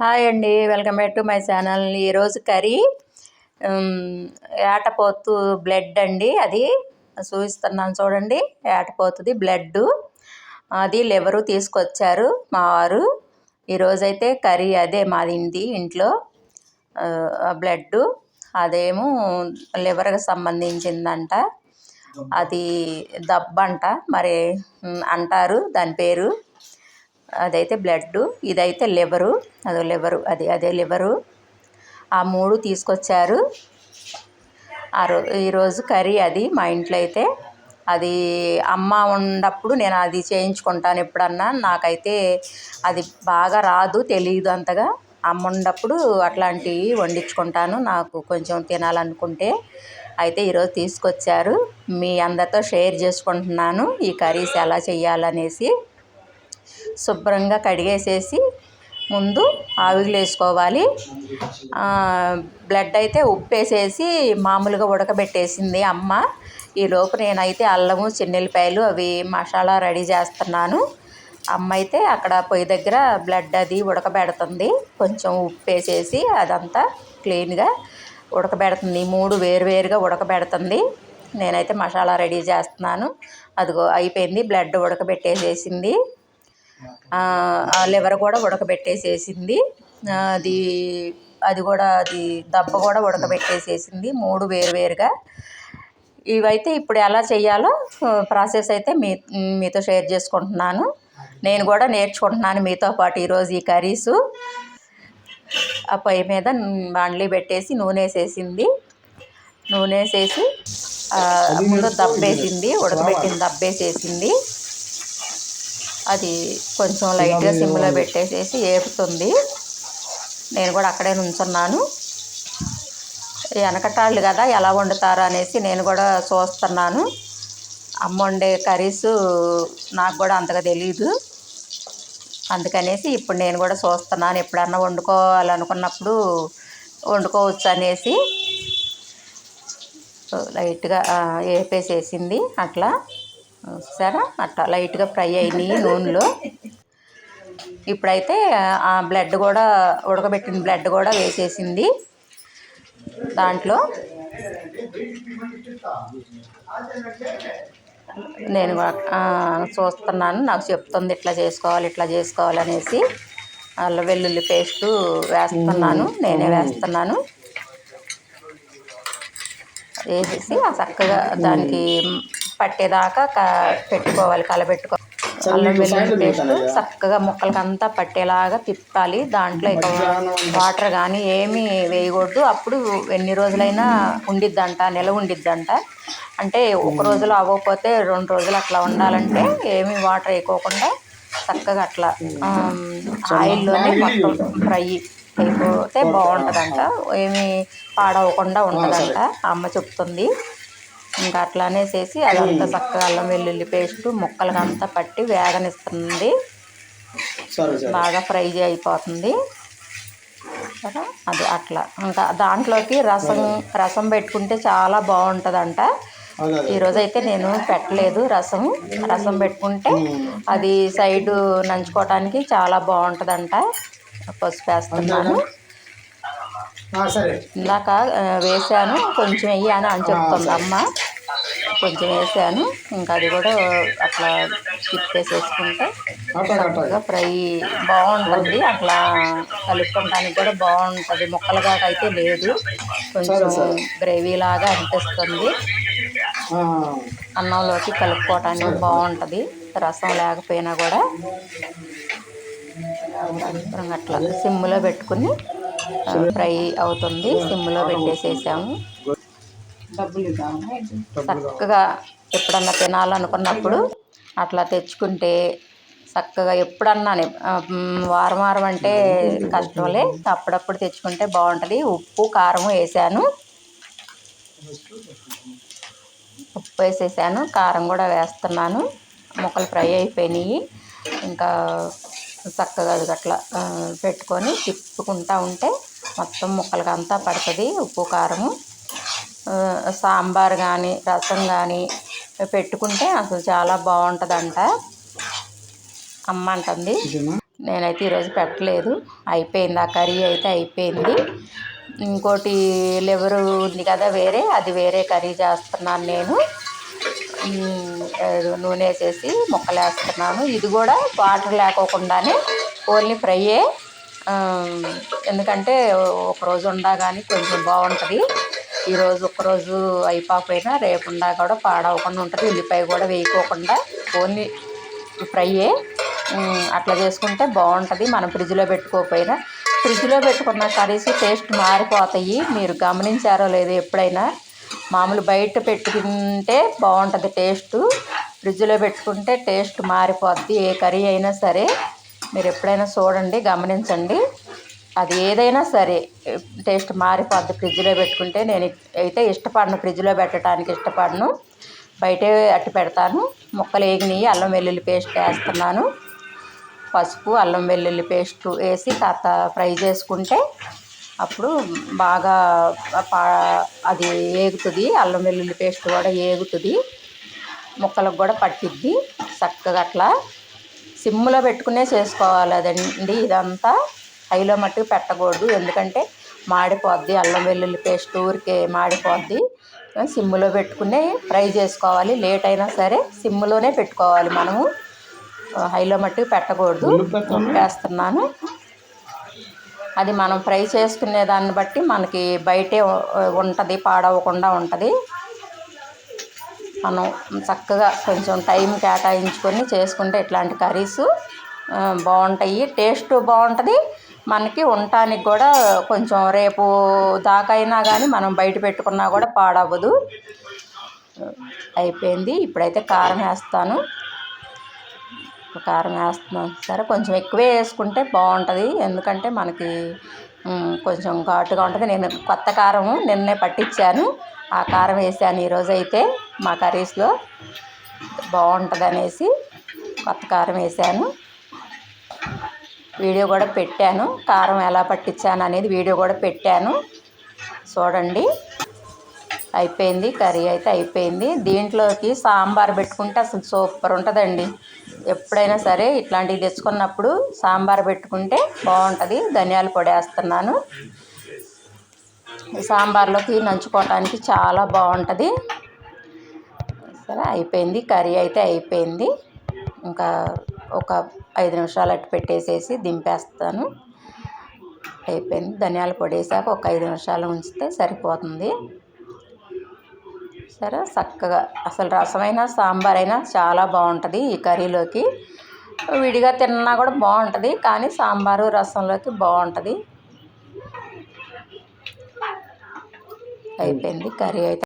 Hi అండి welcome back to my channel. ఈరోజు curry ఏటపోతు బ్లడ్ అండి అది. చూపిస్తున్నాను చూడండి ఏటపోతుంది బ్లడ్ అది లివరు తీసుకొచ్చారు మా వారు. ఈరోజైతే కర్రీ అదే మాది ఇంటి ఇంట్లో బ్లడ్ అదేమో లివర్కి సంబంధించిందంట. అది దబ్బంట మరి అంటారు దాని పేరు. అదైతే బ్లడ్ ఇదైతే లివరు అదో లివరు అది అదే లివరు. ఆ మూడు తీసుకొచ్చారు. ఆ రో ఈరోజు కర్రీ అది మా ఇంట్లో అయితే. అది అమ్మ ఉన్నప్పుడు నేను అది చేయించుకుంటాను ఎప్పుడన్నా. నాకైతే అది బాగా రాదు తెలియదు అంతగా. అమ్మ ఉన్నప్పుడు అట్లాంటివి వండించుకుంటాను నాకు కొంచెం తినాలనుకుంటే. అయితే ఈరోజు తీసుకొచ్చారు. మీ అందరితో షేర్ చేసుకుంటున్నాను ఈ కర్రీస్ ఎలా చేయాలనేసి శుభ్రంగా కడిగేసేసి ముందు ఆవిరిలో వేసుకోవాలి. బ్లడ్ అయితే ఉప్పేసేసి మామూలుగా ఉడకబెట్టేసింది అమ్మ. ఈలోపు నేనైతే అల్లము చిన్నెల్లిపాయలు అవి మసాలా రెడీ చేస్తున్నాను. అమ్మ అయితే అక్కడ పొయ్యి దగ్గర బ్లడ్ అది ఉడకబెడుతుంది. కొంచెం ఉప్పు వేసేసి అదంతా క్లీన్గా ఉడకబెడుతుంది. మూడు వేరువేరుగా ఉడకబెడుతుంది. నేనైతే మసాలా రెడీ చేస్తున్నాను. అదిగో అయిపోయింది. బ్లడ్ ఉడకబెట్టేసేసింది. లివర్ కూడా ఉడకబెట్టేసేసింది. అది అది కూడా అది దెబ్బ కూడా ఉడకబెట్టేసేసింది మూడు వేరువేరుగా. ఇవైతే ఇప్పుడు ఎలా చేయాలో ప్రాసెస్ అయితే మీ మీతో షేర్ చేసుకుంటున్నాను. నేను కూడా నేర్చుకుంటున్నాను మీతో పాటు ఈరోజు ఈ కర్రీసు. ఆ పొయ్యి మీద బాండ్లీ పెట్టేసి నూనె వేసేసింది నూనె వేసేసి ముందు దబ్బేసింది ఉడకబెట్టిన దబ్బేసేసింది. అది కొంచెం లైట్గా సిమ్లో పెట్టేసేసి ఏపుతుంది. నేను కూడా అక్కడే నుంచున్నాను. వెనకటాళ్ళు కదా ఎలా వండుతారు అనేసి నేను కూడా చూస్తున్నాను. అమ్మ వండే కర్రీస్ నాకు కూడా అంతగా తెలియదు అందుకనేసి ఇప్పుడు నేను కూడా చూస్తున్నాను ఎప్పుడన్నా వండుకోవాలనుకున్నప్పుడు వండుకోవచ్చు అనేసి. లైట్గా ఆ, వేపేసేసింది అట్లా. సరే అట్లా లైట్గా ఫ్రై అయినాయి నూనెలో. ఇప్పుడైతే ఆ బ్లడ్ కూడా ఉడకబెట్టిన బ్లడ్ కూడా వేసేసింది దాంట్లో. నేను చూస్తున్నాను. నాకు చెప్తుంది ఇట్లా చేసుకోవాలి ఇట్లా చేసుకోవాలి అనేసి. అల్లం వెల్లుల్లి పేస్టు వేస్తున్నాను నేనే వేస్తున్నాను. వేసేసి ఆ చక్కగా దానికి పట్టేదాకా పెట్టుకోవాలి కలబెట్టుకో అల్లం వెల్లుల్లి పేస్ట్ చక్కగా ముక్కలకి అంతా పట్టేలాగా తిప్పాలి. దాంట్లో ఇక వాటర్ కానీ ఏమీ వేయకూడదు. అప్పుడు ఎన్ని రోజులైనా ఉండిద్దంట నిల ఉండిద్దంట. అంటే ఒక రోజులో అవ్వకపోతే రెండు రోజులు అట్లా ఉండాలంటే ఏమీ వాటర్ వేయకోకుండా చక్కగా అట్లా ఆయిల్లోనే మొత్తం ఫ్రై అయిపోతే బాగుంటుందంట. ఏమీ పాడవకుండా ఉంటుందంట. అమ్మ చెప్తుంది. ఇంకా అట్లానే చేసి అదంతా చక్కగా అల్లం వెల్లుల్లి పేస్ట్ ముక్కలకి అంతా పట్టి వేగనిస్తుంది. బాగా ఫ్రై అయిపోతుంది. అది అట్లా. ఇంకా దాంట్లోకి రసం రసం పెట్టుకుంటే చాలా బాగుంటుందంట. ఈరోజు అయితే నేను పెట్టలేదు రసం. రసం పెట్టుకుంటే అది సైడ్ నంచుకోవటానికి చాలా బాగుంటుందంట. పసుపు వేస్తున్నాను. ఇందాక వేసాను కొంచెం వెయ్యాను అని చెప్తుంది అమ్మ. కొంచెం వేసాను ఇంకా అది కూడా అట్లా తిప్పేసేసుకుంటే చక్కగా ఫ్రై బాగుంటుంది. అట్లా కలుపుకోవడానికి కూడా బాగుంటుంది. ముక్కలుగా అయితే లేదు. కొంచెం గ్రేవీ లాగా అనిపిస్తుంది. అన్నంలోకి కలుపుకోవటానికి బాగుంటుంది. రసం లేకపోయినా కూడా. అట్లా సిమ్లో పెట్టుకుని ఫ్రై అవుతుంది. సిమ్లో పెట్టేసేసాము. చక్కగా ఎప్పుడన్నా తినాలనుకున్నప్పుడు అట్లా తెచ్చుకుంటే చక్కగా ఎప్పుడన్నా వారం వారం అంటే కష్టంలే. అప్పుడప్పుడు తెచ్చుకుంటే బాగుంటుంది. ఉప్పు కారం వేసాను. ఉప్పు వేసేసాను. కారం కూడా వేస్తున్నాను. ముక్కలు ఫ్రై అయిపోయినాయి. ఇంకా చక్కగా అది అట్లా పెట్టుకొని తిప్పుకుంటా ఉంటే మొత్తం ముక్కలకి అంతా పడుతుంది. ఉప్పు కారము సాంబార్ కానీ రసం కానీ పెట్టుకుంటే అసలు చాలా బాగుంటుందంట. అమ్మ అంటుంది? నేనైతే ఈరోజు పెట్టలేదు. అయిపోయింది ఆ కర్రీ అయితే అయిపోయింది. ఇంకోటి లివరు ఉంది కదా వేరే అది వేరే కర్రీ చేస్తున్నాను నేను. నూనె వేసేసి ముక్కలు వేస్తున్నాను. ఇది కూడా వాటర్ లేకోకుండానే ఓన్లీ ఫ్రైయే ఎందుకంటే ఒకరోజు ఉండా కానీ కొంచెం బాగుంటుంది. ఈరోజు ఒకరోజు అయిపోకపోయినా రేపు ఉండా కూడా పాడవకుండా ఉంటుంది. ఉల్లిపాయ కూడా వేయకోకుండా ఓన్లీ ఫ్రైయే అట్లా చేసుకుంటే బాగుంటుంది. మనం ఫ్రిడ్జ్లో పెట్టుకోకపోయినా. ఫ్రిడ్జ్లో పెట్టుకున్న కర్రీస్ టేస్ట్ మారిపోతాయి. మీరు గమనించారో లేదో ఎప్పుడైనా మామూలు బయట పెట్టుకుంటే బాగుంటుంది టేస్ట్. ఫ్రిడ్జ్లో పెట్టుకుంటే టేస్ట్ మారిపోద్ది ఏ కర్రీ అయినా సరే. మీరు ఎప్పుడైనా చూడండి గమనించండి. అది ఏదైనా సరే టేస్ట్ మారిపోద్ది. ఫ్రిడ్జ్లో పెట్టుకుంటే నేను అయితే ఇష్టపడను ఫ్రిడ్జ్లో పెట్టడానికి ఇష్టపడను. బయటే అట్టి పెడతాను. ముక్కలు వేగినాయి అల్లం వెల్లుల్లి పేస్ట్ వేస్తున్నాను. పసుపు అల్లం వెల్లుల్లి పేస్ట్ వేసి కాస్త ఫ్రై చేసుకుంటే అప్పుడు బాగా పా- అది ఏగుతుంది అల్లం వెల్లుల్లి పేస్ట్ కూడా ఏగుతుంది. ముక్కలకు కూడా పట్టిద్ది చక్కగా అట్లా సిమ్లో పెట్టుకునే చేసుకోవాలి అదండి ఇదంతా. హైలో మట్టుకు పెట్టకూడదు ఎందుకంటే మాడిపోద్ది అల్లం వెల్లుల్లి పేస్ట్ ఊరికే మాడిపోద్ది. సిమ్లో పెట్టుకునే ఫ్రై చేసుకోవాలి లేట్ అయినా సరే సిమ్లోనే పెట్టుకోవాలి మనము. హైలో మట్టుకు పెట్టకూడదు. వేస్తున్నాను. అది మనం ఫ్రై చేసుకునే దాన్ని బట్టి మనకి బయటే ఉంటుంది పాడవకుండా ఉంటుంది. మనం చక్కగా కొంచెం టైం కేటాయించుకొని చేసుకుంటే ఇట్లాంటి కర్రీస్ బాగుంటాయి. టేస్ట్ బాగుంటుంది. మనకి ఉండటానికి కూడా కొంచెం రేపు దాకైనా కానీ మనం బయట పెట్టుకున్నా కూడా పాడవ్వదు. అయిపోయింది. ఇప్పుడైతే కారం వేస్తాను. కారం వేస్తున్నాం. సరే కొంచెం ఎక్కువే వేసుకుంటే బాగుంటుంది. ఎందుకంటే మనకి కొంచెం ఘాటుగా ఉంటుంది. నేను కొత్త కారం నిన్నే పట్టించాను ఆ కారం వేసాను ఈరోజు అయితే మా కర్రీస్లో. బాగుంటుంది అనేసి కొత్త కారం వేసాను. వీడియో కూడా పెట్టాను. కారం ఎలా పట్టించాను అనేది వీడియో కూడా పెట్టాను. చూడండి. అయిపోయింది. కర్రీ అయితే అయిపోయింది. దీంట్లోకి సాంబార్ పెట్టుకుంటే అసలు సూపర్ ఉంటుందండి. ఎప్పుడైనా సరే ఇట్లాంటివి తెచ్చుకున్నప్పుడు సాంబార్ పెట్టుకుంటే బాగుంటుంది. ధనియాల పొడి వేస్తున్నాను. సాంబార్లోకి నంచుకోవటానికి చాలా బాగుంటుంది. సరే అయిపోయింది. కర్రీ అయితే అయిపోయింది. ఇంకా ఒక ఐదు నిమిషాలు అట్టు పెట్టేసేసి దింపేస్తాను. అయిపోయింది. ధనియాల పొడి వేసాక ఒక ఐదు నిమిషాలు ఉంచితే సరిపోతుంది. సరే చక్కగా. అసలు రసమైన సాంబార్ అయినా చాలా బాగుంటుంది ఈ కర్రీలోకి. విడిగా తిన్నా కూడా బాగుంటుంది కానీ సాంబారు రసంలోకి బాగుంటుంది. అయిపోయింది కర్రీ అయితే.